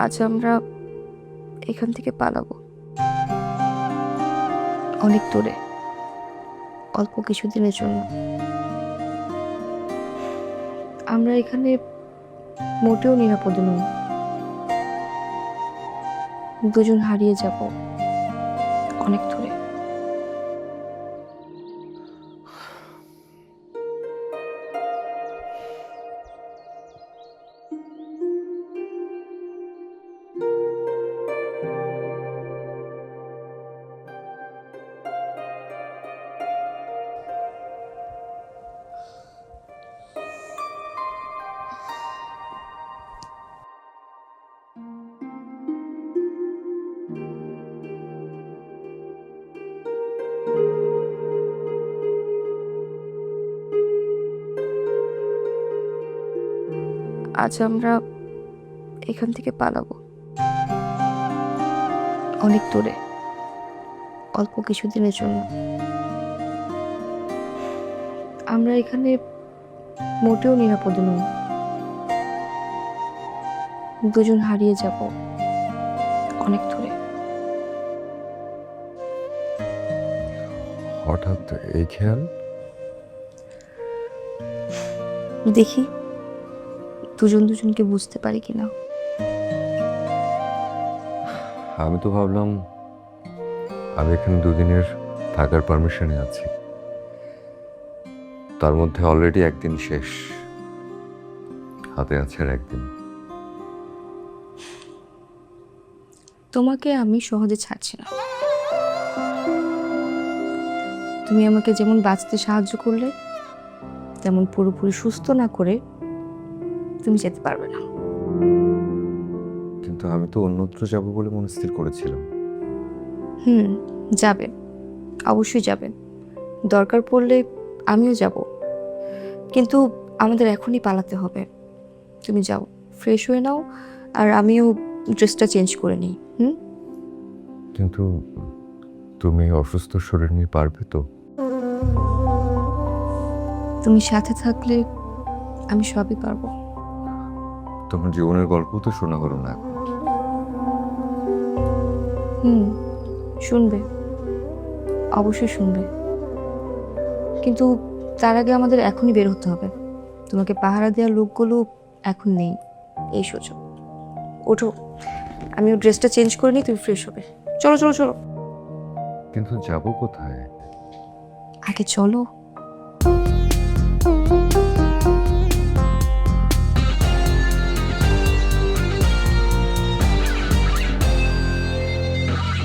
আজ আমরা এখান থেকে পালাবো। অনেক দূরে। অল্প কিছুদিনের জন্য। আমরা এখানে মোটেও নিরাপদে নই। দুজন হারিয়ে যাব। অনেক দূরে। আজ আমরা এখান থেকে পালাবো। অনেক দূরে। অল্প কিছুদিনের জন্য। আমরা এখানে মোটেও নিরাপদে নই। দুজন হারিয়ে যাব অনেক দূরে। হঠাৎ এই খেয়াল? দেখি। দুজন দুজনকে বুঝতে পারি কিনা। আমি তো ভাবলাম আমি এখানে দুদিনের থাকার পারমিশনে আছি। তার মধ্যে অলরেডি একদিন শেষ। হাতে আছে আর একদিন। তোমাকে আমি সহজে ছাড়ছি না। তুমি আমাকে যেমন বাঁচতে সাহায্য করলে তেমন পুরোপুরি সুস্থ না করে তুমি যেতে পারবে না। কিন্তু আমি তো অন্যত্র যাব বলে মনস্থির করেছিলাম। হুম যাবে। অবশ্যই যাবে। দরকার পড়লে আমিও যাব। কিন্তু আমাদের এখনই পালাতে হবে। তুমি যাও ফ্রেশ হয়ে নাও আর আমিও ড্রেসটা চেঞ্জ করে নিই হুম? কিন্তু তুমি অসুস্থ শরীর নিয়ে পারবে তো? তুমি সাথে থাকলে আমি সবই পারব। তোমার জীবনের গল্প তো শোনা হলো না। এখন হুম শুনবে। অবশ্যই শুনবে। কিন্তু তার আগে আমাদের এখনই বের হতে হবে। তোমাকে পাহারা দেওয়ার লোকগুলো এখন নেই। এই সুযোগ ওঠো। আমি ওর ড্রেসটা চেঞ্জ করে নিই তুমি ফ্রেশ হবে। চলো চলো চলো। কিন্তু যাব কোথায়? আগে চলো।